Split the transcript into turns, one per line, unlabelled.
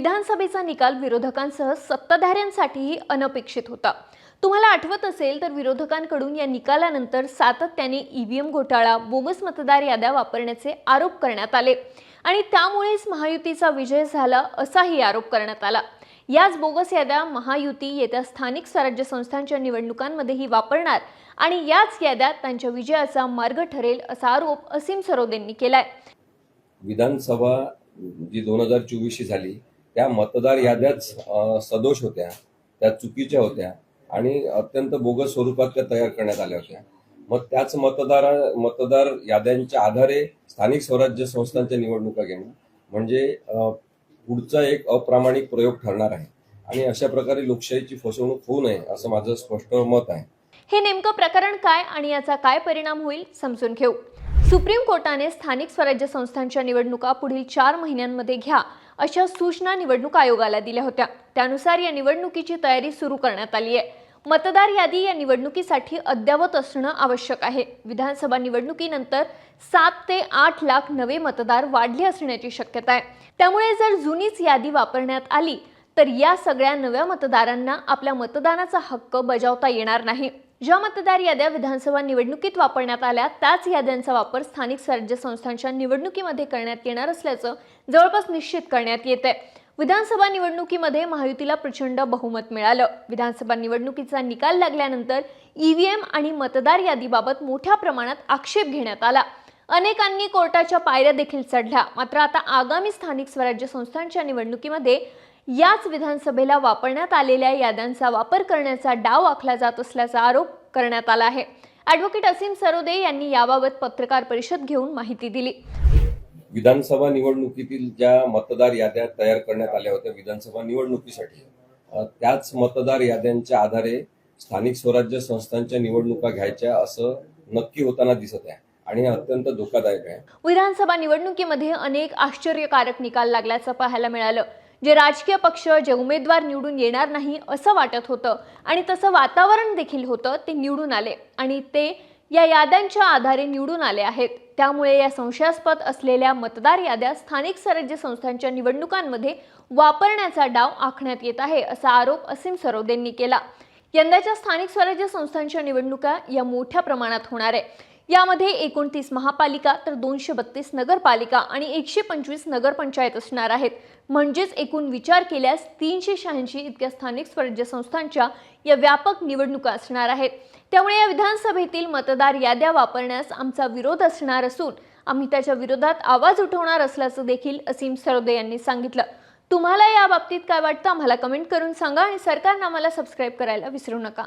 विधानसभेचा निकाल विरोधकांसह सत्ताधाऱ्यांसाठीही अनपेक्षित होता. तुम्हाला आठवत असेल तर विरोधकांकडून या निकालानंतर सातत्याने ईव्हीएम घोटाळा बोगस मतदार याद्या वापरण्याचे आरोप करण्यात आले आणि त्यामुळेच महायुतीचा विजय झाला असाही आरोप करण्यात आला. याच बोगस याद्या महायुती येत्या स्थानिक स्वराज्य संस्थांच्या निवडणुकांमध्येही वापरणार आणि याच याद्या त्यांच्या विजयाचा मार्ग ठरेल असा आरोप असीम सरोदेंनी केलाय.
विधानसभा जी दोन हजार चोवीसची झाली त्या मतदार याद्याच सदोष होत्या त्या चुकीच्या होत्या आणि अत्यंत बोगस स्वरूपात त्या तयार करण्यात आल्या होत्या. मग त्याच मतदार मतदार याद्यांच्या आधारे स्थानिक स्वराज्य संस्थांच्या निवडणुका घेणं म्हणजे पुढचा एक अप्रामाणिक प्रयोग ठरणार आहे. आणि अशा प्रकारे लोकशाहीची फसवणूक होऊ नये असं माझं स्पष्ट मत आहे.
हे नेमकं प्रकरण काय आणि याचा काय परिणाम होईल समजून घेऊ. सुप्रीम कोर्टाने स्थानिक स्वराज्य संस्थांच्या निवडणुका पुढील चार महिन्यांमध्ये घ्या. अशा सूचना निवडणूक आयोगाला दिल्या होत्या. त्यानुसार या निवडणुकीची तयारी सुरू करण्यात आली आहे. मतदार यादी या निवडणुकीसाठी अद्ययावत असणं आवश्यक आहे. विधानसभा निवडणुकीनंतर सात ते आठ लाख नवे मतदार वाढले असण्याची शक्यता आहे. त्यामुळे जर जुनीच यादी वापरण्यात आली तर या सगळ्या नव्या मतदारांना आपल्या मतदानाचा हक्क बजावता येणार नाही. ज्या मतदार याद्या विधानसभा निवडणुकीत वापरण्यात आल्या त्याच याद्यांचा वापर स्थानिक स्वराज्य संस्थांच्या निवडणुकीमध्ये करण्यात येणार असल्याचं जवळपास निश्चित करण्यात येत आहे. विधानसभा निवडणुकीमध्ये महायुतीला प्रचंड बहुमत मिळालं. विधानसभा निवडणुकीचा निकाल लागल्यानंतर ईव्हीएम आणि मतदार यादीबाबत मोठ्या प्रमाणात आक्षेप घेण्यात आला. अनेकांनी कोर्टाच्या पायऱ्या देखील चढल्या. मात्र आता आगामी स्थानिक स्वराज्य संस्थांच्या निवडणुकीमध्ये याच विधानसभेला वापरण्यात आलेल्या याद्यांचा वापर करण्याचा डाव आखला जात असल्याचा आरोप करण्यात आला आहे. ॲडव्होकेट असीम सरोदे यांनी याबाबत पत्रकार परिषद घेऊन माहिती दिली.
विधानसभा निवडणुकीतील ज्या मतदार याद्या तयार करण्यात आल्या होत्या विधानसभा निवडणुकीसाठी त्याच मतदार याद्यांच्या आधारे स्थानिक स्वराज्य संस्थांच्या निवडणुका घ्यायच्या असं नक्की होताना दिसत आहे. आणि अत्यंत धोकादायक आहे.
विधानसभा निवडणुकीमध्ये अनेक आश्चर्यकारक निकाल लागल्याचं पाहायला मिळालं. जे राजकीय पक्ष जे उमेदवार निवडून येणार नाही असं वाटत होतं आणि तसं वातावरण देखील होतं ते निवडून आले. आणि ते या याद्यांच्या आधारे निवडून आले आहेत. त्यामुळे या संशयास्पद असलेल्या मतदार याद्या स्थानिक स्वराज्य संस्थांच्या निवडणुकांमध्ये वापरण्याचा डाव आखण्यात येत आहे असा आरोप असीम सरोदेंनी केला. यंदाच्या स्थानिक स्वराज्य संस्थांच्या निवडणुका या मोठ्या प्रमाणात होणार आहे. यामध्ये एकोणतीस महापालिका तर दोनशे बत्तीस नगरपालिका आणि एकशे पंचवीस नगरपंचायत असणार आहेत. म्हणजेच एकूण विचार केल्यास तीनशे शहाऐंशी इतक्या स्थानिक स्वराज्य संस्थांच्या या व्यापक निवडणुका असणार आहेत. त्यामुळे या विधानसभेतील मतदार याद्या वापरण्यास आमचा विरोध असणार असून आम्ही त्याच्या विरोधात आवाज उठवणार असल्याचं देखील असीम सरोदे यांनी सांगितलं. तुम्हाला या बाबतीत काय वाटतं? आम्हाला कमेंट करून सांगा आणि सरकारनं आम्हाला सबस्क्राईब करायला विसरू नका.